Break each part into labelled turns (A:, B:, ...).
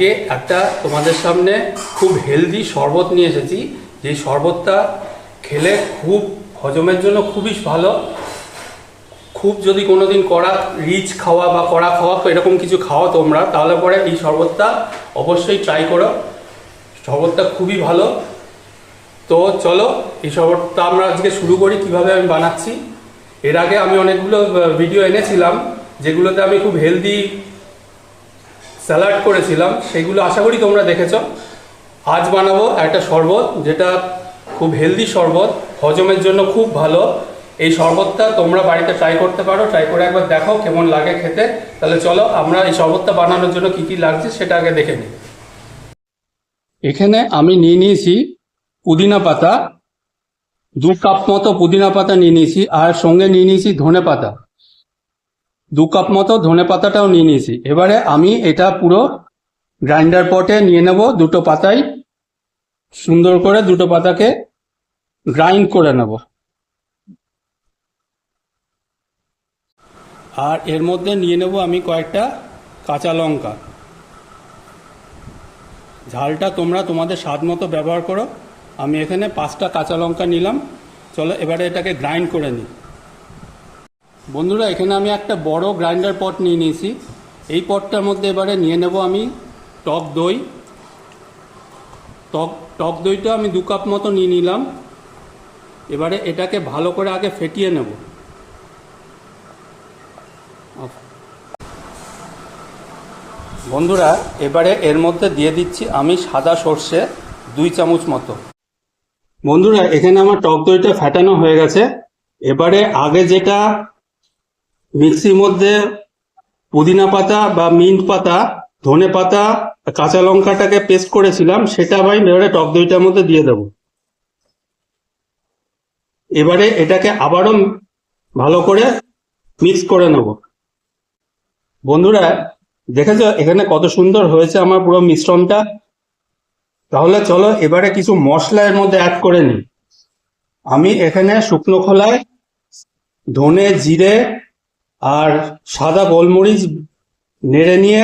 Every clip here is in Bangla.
A: আজকে একটা তোমাদের সামনে খুব হেলদি শরবত নিয়ে এসেছি। যে শরবতটা খেলে খুব হজমের জন্য খুবই ভালো। খুব যদি কোনো দিন কড়া রিচ খাওয়া বা কড়া খাওয়া এরকম কিছু খাওয়া তোমরা, তাহলে পরে এই শরবতটা অবশ্যই ট্রাই করো। শরবতটা খুবই ভালো। তো চলো, এই শরবতটা আমরা আজকে শুরু করি, কীভাবে আমি বানাচ্ছি। এর আগে আমি অনেকগুলো ভিডিও এনেছিলাম, যেগুলোতে আমি খুব হেলদি স্যালাড করেছিলাম, সেগুলো আশা করি তোমরা দেখেছ। আজ বানাবো একটা শরবত, যেটা খুব হেলদি শরবত, হজমের জন্য খুব ভালো। এই শরবতটা তোমরা বাড়িতে ট্রাই করতে পারো ট্রাই করে একবার দেখো কেমন লাগে খেতে। তাহলে চলো, আমরা এই শরবতটা বানানোর জন্য কি কি লাগছে সেটা আগে দেখে নিই। এখানে আমি নিয়ে নিয়েছি পুদিনা পাতা, দু কাপ মতো পুদিনা পাতা নিয়ে নিয়েছি, আর সঙ্গে নিয়ে নিয়েছি ধনে পাতা। দু কাপ মতো ধনে পাতাটাও নিয়ে নিয়েছি। এবারে আমি এটা পুরো গ্রাইন্ডার পটে নিয়ে নেব দুটো পাতাই সুন্দর করে দুটো পাতাকে গ্রাইন্ড করে নেব। আর এর মধ্যে নিয়ে নেব আমি কয়েকটা কাঁচা লঙ্কা। ঝালটা তোমরা তোমাদের স্বাদ মতো ব্যবহার করো। আমি এখানে পাঁচটা কাঁচা লঙ্কা নিলাম। চলো এবারে এটাকে গ্রাইন্ড করে নিই। বন্ধুরা, এখানে আমি একটা বড় গ্রাইন্ডার পট নিয়ে নিয়েছি। এই পটটার মধ্যে এবারে নিয়ে নেব আমি টক দই। টক টক দইটা আমি দু কাপ মতো নিয়ে নিলাম। এবারে এটাকে ভালো করে আগে ফেটিয়ে নেব। বন্ধুরা, এবারে এর মধ্যে দিয়ে দিচ্ছি আমি সাদা সর্ষে দুই চামচ মতো। বন্ধুরা, এখানে আমার টক দইটা ফেটানো হয়ে গেছে। এবারে আগে যেটা মিক্সির মধ্যে পুদিনা পাতা বা মিন্ট পাতা, ধনে পাতা, কাঁচা লঙ্কাটাকে পেস্ট করেছিলাম, সেটা আমি এবারে টক দইটার মধ্যে দিয়ে দেব। এবারে এটাকে আবারও ভালো করে মিক্স করে নেব। বন্ধুরা, দেখেছ এখানে কত সুন্দর হয়েছে আমার পুরো মিশ্রণটা? তাহলে চলো এবারে কিছু মশলা এর মধ্যে অ্যাড করে নিই। আমি এখানে শুকনো খোলায় ধনে, জিরে আর সাদা গোলমরিচ নেড়ে নিয়ে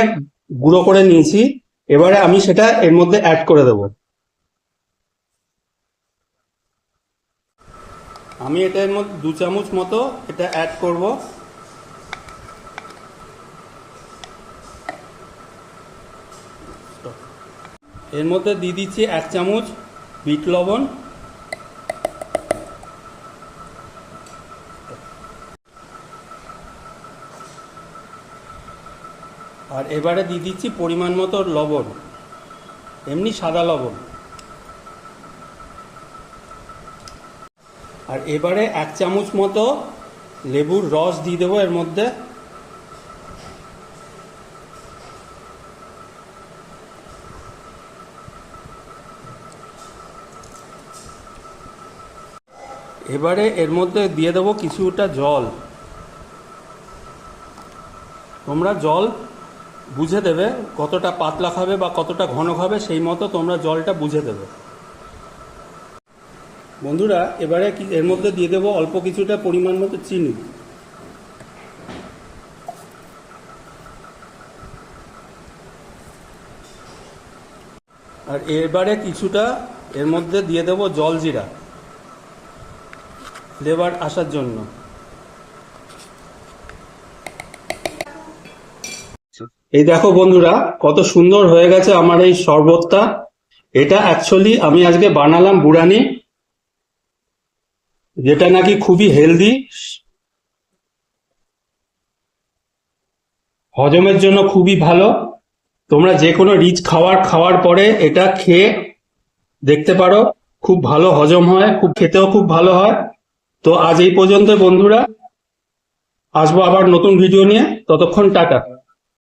A: গুঁড়ো করে নিয়েছি। এবারে আমি সেটা এর মধ্যে অ্যাড করে দেব। আমি এটা এর মধ্যে দু চামচ মতো এটা অ্যাড করব। এর মধ্যে দিয়ে দিচ্ছি এক চামচ বিট লবণ। আর এবারে দিয়ে দিচ্ছি পরিমাণ মতো লবণ, এমনি সাদা লবণ। আর এবারে এক চামচ মতো লেবুর রস দিয়ে দেবো এর মধ্যে। এবারে এর মধ্যে দিয়ে দেবো কিছুটা জল। তোমরা জল বুঝে দেবে কতটা পাতলা খাবে বা কতটা ঘন খাবে, সেই মতো তোমরা জলটা বুঝে দেবে। বন্ধুরা, এবারে এর মধ্যে দিয়ে দেবো অল্প কিছুটা পরিমাণ মতো চিনি। আর এবারে কিছুটা এর মধ্যে দিয়ে দেবো জল জিরা, ফ্লেভার আসার জন্য। এই দেখো বন্ধুরা, কত সুন্দর হয়ে গেছে আমার এই শরবতটা। এটা অ্যাকচুয়ালি আমি আজকে বানালাম বুড়ানি, যেটা নাকি খুবই হেলদি হজমের জন্য খুবই ভালো। তোমরা যে কোনো রিচ খাওয়ার খাওয়ার পরে এটা খেয়ে দেখতে পারো, খুব ভালো হজম হয়, খুব খেতেও খুব ভালো হয়। তো আজ এই পর্যন্ত বন্ধুরা। আসব আবার নতুন ভিডিও নিয়ে। ততক্ষণ টাটা।